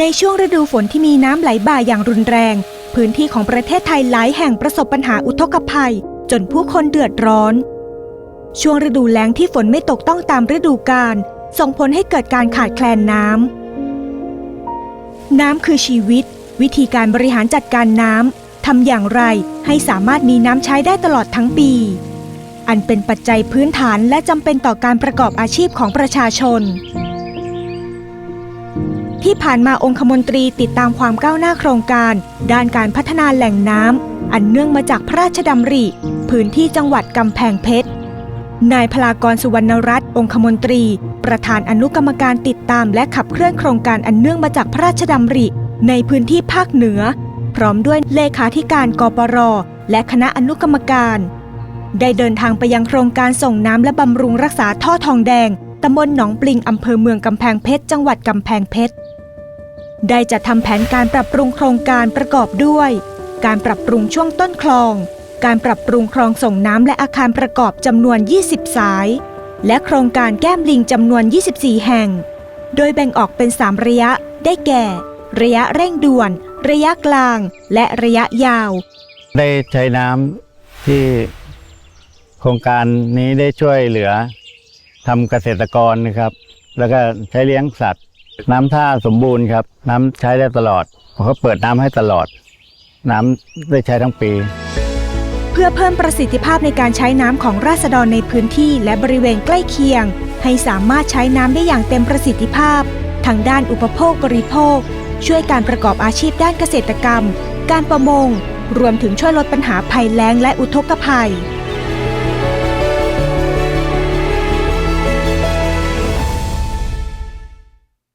ในช่วงฤดูฝนที่มีน้ำไหลบ่าอย่างรุนแรง พื้นที่ของประเทศไทยหลายแห่งประสบปัญหาอุทกภัย จนผู้คนเดือดร้อน ช่วงฤดูแล้งที่ฝนไม่ตกต้องตามฤดูกาลส่งผลให้เกิดการขาดแคลนน้ำ น้ำคือชีวิต วิธีการบริหารจัดการน้ำทำอย่างไรให้สามารถมีน้ำใช้ได้ตลอดทั้งปี อันเป็นปัจจัยพื้นฐานและจำเป็นต่อการประกอบอาชีพของประชาชน ที่ผ่านมาองคมนตรีติดตามความก้าวหน้าโครงการ ด้านการพัฒนาแหล่งน้ำอันเนื่องมาจากพระราชดำริ พื้นที่จังหวัดกำแพงเพชรนายพลากรสุวรรณรัตน์องคมนตรี ประธานอนุกรรมการติดตามและขับเคลื่อนโครงการอันเนื่องมาจากพระราชดำริ ในพื้นที่ภาคเหนือ พร้อมด้วยเลขาธิการกปรและคณะอนุกรรมการ ได้เดินทางไปยังโครงการส่งน้ำและบำรุงรักษาท่อทองแดงตำบลหนองปลิงอำเภอเมืองกำแพงเพชรจังหวัดกำแพงเพชร ได้จัดทำแผนการปรับปรุงโครงการประกอบด้วย การปรับปรุงช่วงต้นคลอง การปรับปรุงคลองส่งน้ำและอาคารประกอบจำนวน 20 สาย และโครงการแก้มลิงจำนวน 24 แห่ง โดยแบ่งออกเป็น 3 ระยะ ได้แก่ ระยะเร่งด่วน ระยะกลาง และระยะยาว ได้ใช้น้ำที่โครงการนี้ได้ช่วยเหลือทำเกษตรกรนะครับ แล้วก็ใช้เลี้ยงสัตว์ น้ำท่าสมบูรณ์ครับ น้ำใช้ได้ตลอดเขาเปิดน้ำให้ตลอด น้ำได้ใช้ทั้งปี เพื่อเพิ่มประสิทธิภาพในการใช้น้ำของราษฎรในพื้นที่และบริเวณใกล้เคียง ให้สามารถใช้น้ำได้อย่างเต็มประสิทธิภาพทางด้านอุปโภคบริโภค ช่วยการประกอบอาชีพด้านเกษตรกรรม การประมง รวมถึงช่วยลดปัญหาภัยแล้งและอุทกภัย